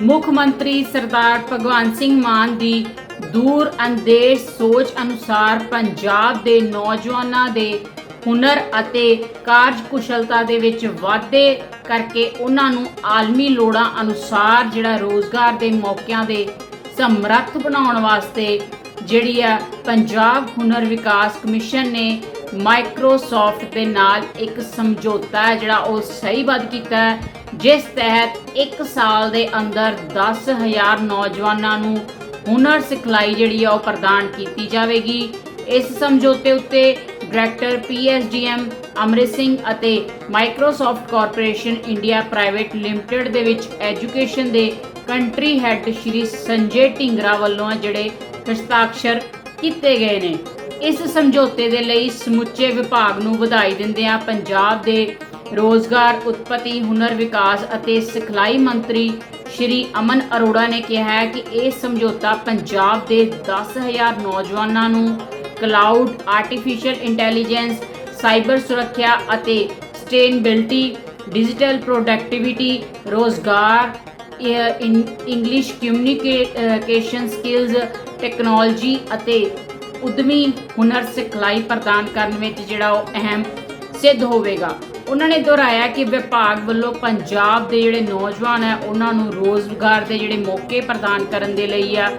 ਮੁੱਖ ਮੰਤਰੀ ਸਰਦਾਰ ਭਗਵੰਤ ਸਿੰਘ ਮਾਨ ਦੀ ਦੂਰ ਅੰਦੇਸ਼ ਸੋਚ ਅਨੁਸਾਰ ਪੰਜਾਬ ਦੇ ਨੌਜਵਾਨਾਂ ਦੇ ਹੁਨਰ ਅਤੇ ਕਾਰਜਕੁਸ਼ਲਤਾ ਦੇ ਵਿੱਚ ਵਾਧੇ ਕਰਕੇ ਉਹਨਾਂ ਨੂੰ ਆਲਮੀ ਲੋੜਾਂ ਅਨੁਸਾਰ ਜਿਹੜਾ ਰੋਜ਼ਗਾਰ ਦੇ ਮੌਕਿਆਂ ਦੇ ਸਮਰੱਥ ਬਣਾਉਣ ਵਾਸਤੇ ਜਿਹੜੀ ਆ ਪੰਜਾਬ ਹੁਨਰ ਵਿਕਾਸ ਕਮਿਸ਼ਨ ਨੇ ਮਾਈਕਰੋਸਾਫਟ ਦੇ ਨਾਲ ਇੱਕ ਸਮਝੌਤਾ ਹੈ, ਜਿਹੜਾ ਉਹ ਸਹੀਬੱਧ ਕੀਤਾ ਹੈ, ਜਿਸ ਤਹਿਤ 1 ਸਾਲ ਦੇ ਅੰਦਰ 10000 ਨੌਜਵਾਨਾਂ ਨੂੰ ਹੁਨਰ ਸਿਖਲਾਈ ਜਿਹੜੀ ਆ ਉਹ ਪ੍ਰਦਾਨ ਕੀਤੀ ਜਾਵੇਗੀ। ਇਸ ਸਮਝੌਤੇ ਉੱਤੇ ਡਾਇਰੈਕਟਰ ਪੀਐਸਡੀਐਮ ਅਮਰਿਤ ਸਿੰਘ ਅਤੇ Microsoft corporation India private limited ਦੇ ਵਿੱਚ ਐਜੂਕੇਸ਼ਨ ਦੇ ਕੰਟਰੀ ਹੈੱਡ ਸ਼੍ਰੀ ਸੰਜੇ ਢਿੰਗਰਾ ਵੱਲੋਂ ਜਿਹੜੇ ਹਸਤਾਖਰ ਕੀਤੇ ਗਏ ਨੇ। ਇਸ ਸਮਝੌਤੇ ਦੇ ਲਈ ਸਮੁੱਚੇ ਵਿਭਾਗ ਨੂੰ ਵਧਾਈ ਦਿੰਦਿਆਂ ਪੰਜਾਬ ਦੇ ਰੋਜ਼ਗਾਰ ਉਤਪਤੀ, ਹੁਨਰ ਵਿਕਾਸ ਅਤੇ ਸਿਖਲਾਈ ਮੰਤਰੀ ਸ਼੍ਰੀ ਅਮਨ ਅਰੋੜਾ ਨੇ ਕਿਹਾ ਹੈ ਕਿ ਇਹ ਸਮਝੌਤਾ ਪੰਜਾਬ ਦੇ 10000 ਨੌਜਵਾਨਾਂ ਨੂੰ ਕਲਾਊਡ ਆਰਟੀਫੀਸ਼ੀਅਲ ਇੰਟੈਲੀਜੈਂਸ ਸਾਈਬਰ ਸੁਰੱਖਿਆ ਅਤੇ ਸਸਟੇਨੇਬਿਲਟੀ ਡਿਜੀਟਲ ਪ੍ਰੋਡਕਟਿਵਿਟੀ ਰੋਜ਼ਗਾਰ ਇੰ- ਇੰਗਲਿਸ਼ ਕਮਿਊਨੀਕੇਸ਼ਨ ਸਕਿੱਲਸ ਟੈਕਨੋਲੋਜੀ ਅਤੇ ਉਦਮੀ ਹੁਨਰ ਸਿਖਲਾਈ ਪ੍ਰਦਾਨ ਕਰਨ ਵਿੱਚ ਜਿਹੜਾ ਉਹ ਅਹਿਮ ਸਿੱਧ ਹੋਵੇਗਾ। ਉਹਨਾਂ ਨੇ ਦੁਹਰਾਇਆ ਕਿ ਵਿਭਾਗ ਵੱਲੋਂ ਪੰਜਾਬ ਦੇ ਜਿਹੜੇ ਨੌਜਵਾਨ ਹੈ, ਉਹਨਾਂ ਨੂੰ ਰੋਜ਼ਗਾਰ ਦੇ ਜਿਹੜੇ ਮੌਕੇ ਪ੍ਰਦਾਨ ਕਰਨ ਦੇ ਲਈ ਆ,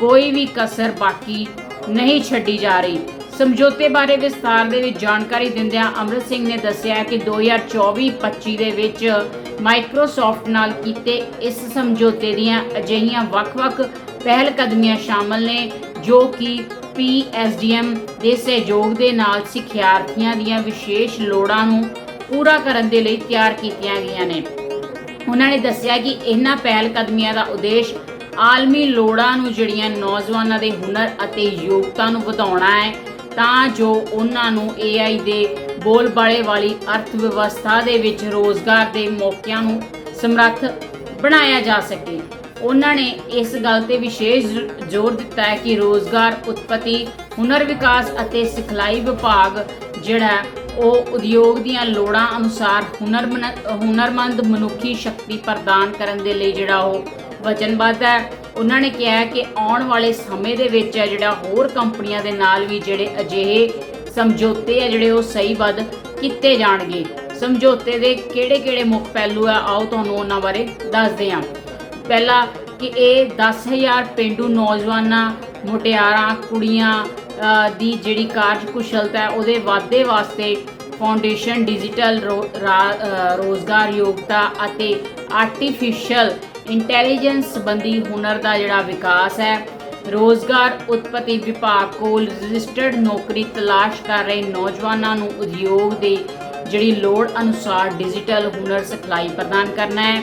ਕੋਈ ਵੀ ਕਸਰ ਬਾਕੀ ਨਹੀਂ ਛੱਡੀ ਜਾ ਰਹੀ। ਸਮਝੌਤੇ ਬਾਰੇ ਵਿਸਥਾਰ ਦੇ ਵਿੱਚ ਜਾਣਕਾਰੀ ਦਿੰਦਿਆਂ ਅਮਰਿਤ ਸਿੰਘ ਨੇ ਦੱਸਿਆ ਕਿ 2024-25 ਦੇ ਵਿੱਚ ਮਾਈਕਰੋਸਾਫਟ ਨਾਲ ਕੀਤੇ ਇਸ ਸਮਝੌਤੇ ਦੀਆਂ ਅਜਿਹੀਆਂ ਵੱਖ-ਵੱਖ ਪਹਿਲ ਕਦਮੀਆਂ ਸ਼ਾਮਲ ਨੇ, ਜੋ ਕਿ ਪੀਐਸਡੀਐਮ ਦੇ ਸਹਿਯੋਗ ਦੇ ਨਾਲ ਸਿੱਖਿਆਰਥੀਆਂ ਦੀਆਂ ਵਿਸ਼ੇਸ਼ ਲੋੜਾਂ ਨੂੰ ਪੂਰਾ ਕਰਨ ਦੇ ਲਈ ਤਿਆਰ ਕੀਤੀਆਂ ਗਈਆਂ ਨੇ। ਉਹਨਾਂ ਨੇ ਦੱਸਿਆ ਕਿ ਇਹਨਾਂ ਪਹਿਲ ਕਦਮੀਆਂ ਦਾ ਉਦੇਸ਼ ਆਲਮੀ ਲੋੜਾਂ ਨੂੰ ਜਿਹੜੀਆਂ ਨੌਜਵਾਨਾਂ ਦੇ ਹੁਨਰ ਅਤੇ ਯੋਗਤਾ ਨੂੰ ਵਧਾਉਣਾ ਹੈ, ਤਾਂ ਜੋ ਉਹਨਾਂ ਨੂੰ AI ਦੇ ਬੋਲਬਾਲੇ ਵਾਲੀ ਅਰਥ ਵਿਵਸਥਾ ਦੇ ਵਿੱਚ ਰੋਜ਼ਗਾਰ ਦੇ ਮੌਕਿਆਂ ਨੂੰ ਸਮਰੱਥ ਬਣਾਇਆ ਜਾ ਸਕੇ। ਉਹਨਾਂ ਨੇ ਇਸ ਗੱਲ ਤੇ ਵਿਸ਼ੇਸ਼ ਜ਼ੋਰ ਦਿੱਤਾ ਹੈ ਕਿ ਰੋਜ਼ਗਾਰ, ਉਤਪਤੀ, ਹੁਨਰ ਵਿਕਾਸ ਅਤੇ ਸਿਖਲਾਈ ਵਿਭਾਗ ਜਿਹੜਾ ਉਹ ਉਦਯੋਗ ਦੀਆਂ ਲੋੜਾਂ ਅਨੁਸਾਰ ਹੁਨਰਮਨ- ਹੁਨਰਮੰਦ ਮਨੁੱਖੀ ਸ਼ਕਤੀ ਪ੍ਰਦਾਨ ਕਰਨ ਦੇ ਲਈ ਜਿਹੜਾ ਉਹ ਵਚਨਬੱਧ ਹੈ। ਉਹਨਾਂ ਨੇ ਕਿਹਾ ਕਿ ਆਉਣ ਵਾਲੇ ਸਮੇਂ ਦੇ ਵਿੱਚ ਹੈ ਜਿਹੜਾ ਹੋਰ ਕੰਪਨੀਆਂ ਦੇ ਨਾਲ ਵੀ ਜਿਹੜੇ ਅਜਿਹੇ ਸਮਝੌਤੇ ਆ ਜਿਹੜੇ ਉਹ ਸਹੀਬੱਧ ਕੀਤੇ ਜਾਣਗੇ। ਸਮਝੌਤੇ ਦੇ ਕਿਹੜੇ-ਕਿਹੜੇ ਮੁੱਖ ਪਹਿਲੂ ਆ ਆਓ ਤੁਹਾਨੂੰ ਉਹਨਾਂ ਬਾਰੇ ਦੱਸਦੇ ਹਾਂ। ਪਹਿਲਾ ਕਿ ਇਹ 10000 ਪਿੰਡੂ ਨੌਜਵਾਨਾਂ ਮੁਟਿਆਰਾਂ ਕੁੜੀਆਂ ਦੀ ਜਿਹੜੀ ਕਾਰਜਕੁਸ਼ਲਤਾ ਹੈ ਉਹਦੇ ਵਾਧੇ ਵਾਸਤੇ ਫਾਊਂਡੇਸ਼ਨ ਡਿਜੀਟਲ ਰੋ- ਰਾ- ਅ, ਰੋਜ਼ਗਾਰ ਯੋਗਤਾ ਅਤੇ ਆਰਟੀਫੀਸ਼ੀਅਲ ਇੰਟੈਲੀਜੈਂਸ ਸੰਬੰਧੀ ਹੁਨਰ ਦਾ ਜਿਹੜਾ ਵਿਕਾਸ ਹੈ ਰੋਜ਼ਗਾਰ ਉਤਪਤੀ ਵਿਭਾਗ ਕੋਲ ਰਜਿਸਟਰਡ ਨੌਕਰੀ ਤਲਾਸ਼ ਕਰ ਰਹੇ ਨੌਜਵਾਨਾਂ ਨੂੰ ਉਦਯੋਗ ਦੇ ਜਿਹੜੀ ਲੋੜ ਅਨੁਸਾਰ ਡਿਜੀਟਲ ਹੁਨਰ ਸਿਖਲਾਈ ਪ੍ਰਦਾਨ ਕਰਨਾ ਹੈ।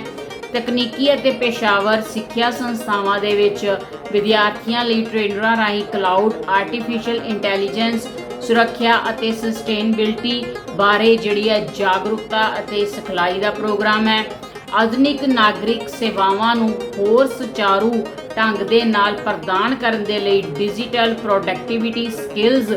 ਤਕਨੀਕੀ ਅਤੇ ਪੇਸ਼ਾਵਰ ਸਿੱਖਿਆ ਸੰਸਥਾਵਾਂ ਦੇ ਵਿੱਚ ਵਿਦਿਆਰਥੀਆਂ ਲਈ ਟ੍ਰੇਨਰਾਂ ਰਾਹੀਂ ਕਲਾਊਡ ਆਰਟੀਫੀਸ਼ੀਅਲ ਇੰਟੈਲੀਜੈਂਸ, ਸੁਰੱਖਿਆ ਅਤੇ ਸਸਟੇਨੇਬਿਲਟੀ ਬਾਰੇ ਜਿਹੜੀ ਹੈ ਜਾਗਰੂਕਤਾ ਅਤੇ ਸਿਖਲਾਈ ਦਾ ਪ੍ਰੋਗਰਾਮ ਹੈ। ਆਧੁਨਿਕ ਨਾਗਰਿਕ ਸੇਵਾਵਾਂ ਨੂੰ ਹੋਰ ਸੁਚਾਰੂ ਢੰਗ ਦੇ ਨਾਲ ਪ੍ਰਦਾਨ ਕਰਨ ਦੇ ਲਈ ਡਿਜੀਟਲ ਪ੍ਰੋਡਕਟਿਵਿਟੀ ਸਕਿੱਲਸ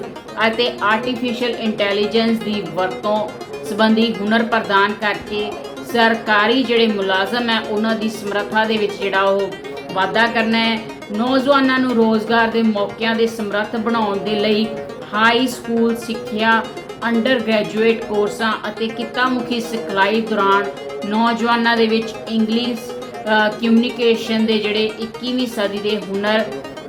ਅਤੇ ਆਰਟੀਫੀਸ਼ੀਅਲ ਇੰਟੈਲੀਜੈਂਸ ਦੀ ਵਰਤੋਂ ਸੰਬੰਧੀ ਹੁਨਰ ਪ੍ਰਦਾਨ ਕਰਕੇ ਸਰਕਾਰੀ ਜਿਹੜੇ ਮੁਲਾਜ਼ਮ ਹੈ, ਉਹਨਾਂ ਦੀ ਸਮਰੱਥਾ ਦੇ ਵਿੱਚ ਜਿਹੜਾ ਉਹ ਵਾਧਾ ਕਰਨਾ ਹੈ। ਨੌਜਵਾਨਾਂ ਨੂੰ ਰੋਜ਼ਗਾਰ ਦੇ ਮੌਕਿਆਂ ਦੇ ਸਮਰੱਥ ਬਣਾਉਣ ਦੇ ਲਈ ਹਾਈ ਸਕੂਲ ਸਿੱਖਿਆ ਅੰਡਰ ਗ੍ਰੈਜੂਏਟ ਕੋਰਸਾਂ ਅਤੇ ਕਿੱਤਾਮੁਖੀ ਸਿਖਲਾਈ ਦੌਰਾਨ ਨੌਜਵਾਨਾਂ ਦੇ ਵਿੱਚ ਇੰਗਲਿਸ਼ ਕਮਿਊਨੀਕੇਸ਼ਨ ਦੇ ਜਿਹੜੇ 21ਵੀਂ ਸਦੀ ਦੇ ਹੁਨਰ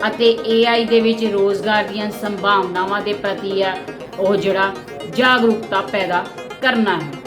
ਅਤੇ AI ਦੇ ਵਿੱਚ ਰੋਜ਼ਗਾਰ ਦੀਆਂ ਸੰਭਾਵਨਾਵਾਂ ਦੇ ਪ੍ਰਤੀ ਆ ਉਹ ਜਿਹੜਾ ਜਾਗਰੂਕਤਾ ਪੈਦਾ ਕਰਨਾ ਹੈ।